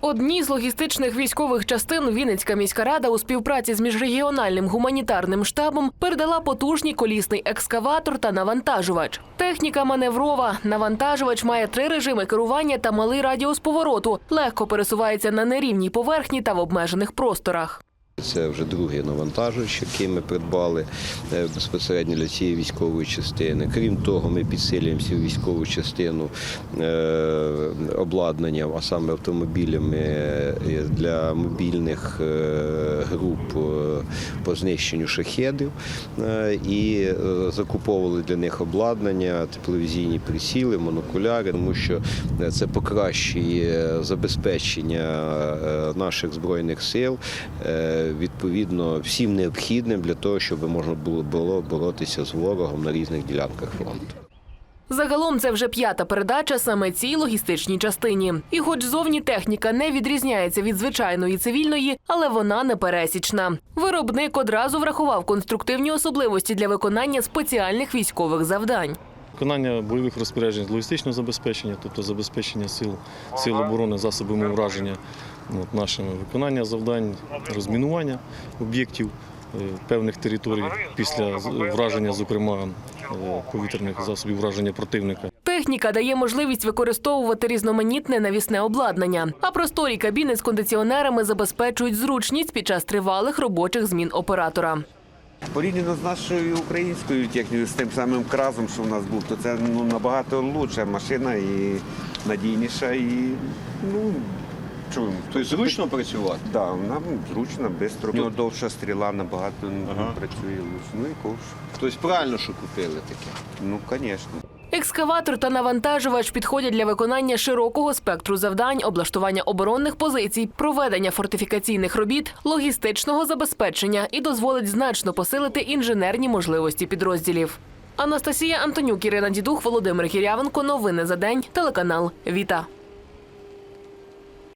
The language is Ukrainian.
Одній з логістичних військових частин Вінницька міська рада у співпраці з міжрегіональним гуманітарним штабом передала потужний колісний екскаватор та навантажувач. Техніка маневрова. Навантажувач має три режими керування та малий радіус повороту. Легко пересувається на нерівній поверхні та в обмежених просторах. Це вже другий навантажувач, який ми придбали е, безпосередньо для цієї військової частини. Крім того, ми підсилюємо цю військову частину е, обладнанням, а саме автомобілями е, для мобільних груп по знищенню шахедів і закуповували для них обладнання, тепловізійні приціли, монокуляри, тому що це покращує забезпечення наших збройних сил відповідно всім необхідним для того, щоб можна було було боротися з ворогом на різних ділянках фронту. Загалом це вже п'ята передача саме цій логістичній частині. І хоч зовні техніка не відрізняється від звичайної цивільної, але вона не пересічна. Виробник одразу врахував конструктивні особливості для виконання спеціальних військових завдань. Виконання бойових розпоряджень з логістичного забезпечення, тобто забезпечення сил, сил оборони засобами ураження от, нашими, виконання завдань, розмінування об'єктів е, певних територій після враження, зокрема е, повітряних засобів враження противника. Техніка дає можливість використовувати різноманітне навісне обладнання, а просторі кабіни з кондиціонерами забезпечують зручність під час тривалих робочих змін оператора. Порівняно з нашою українською технікою, з тим самим кразом, що в нас був, то це ну, набагато лучша машина і надійніша, і ну, чому? Тобто зручно працювати? Да, вона зручна, швидко. У нього довша стріла набагато ага. працює лучше. Ну і ковш. Тобто правильно, що купили таке. Ну, звісно. Екскаватор та навантажувач підходять для виконання широкого спектру завдань, облаштування оборонних позицій, проведення фортифікаційних робіт, логістичного забезпечення і дозволить значно посилити інженерні можливості підрозділів. Анастасія Антонюк, Ірина Дідух, Володимир Кірявенко. Новини за день. Телеканал Віта.